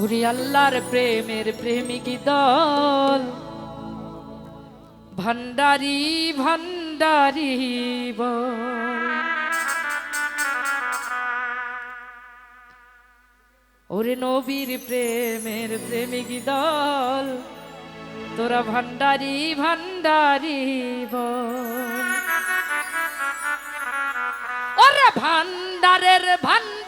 ওরে আল্লাহর প্রেমের প্রেমিক দল। ভান্ডারি ভান্ডারি ওরে নবীর প্রেমের প্রেমিক দল, তোরা ভান্ডারি ভান্ডারি ওরে ভান্ডারের ভান্ডার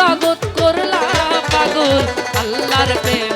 জগৎ করলা পাগল আল্লাহর প্রেম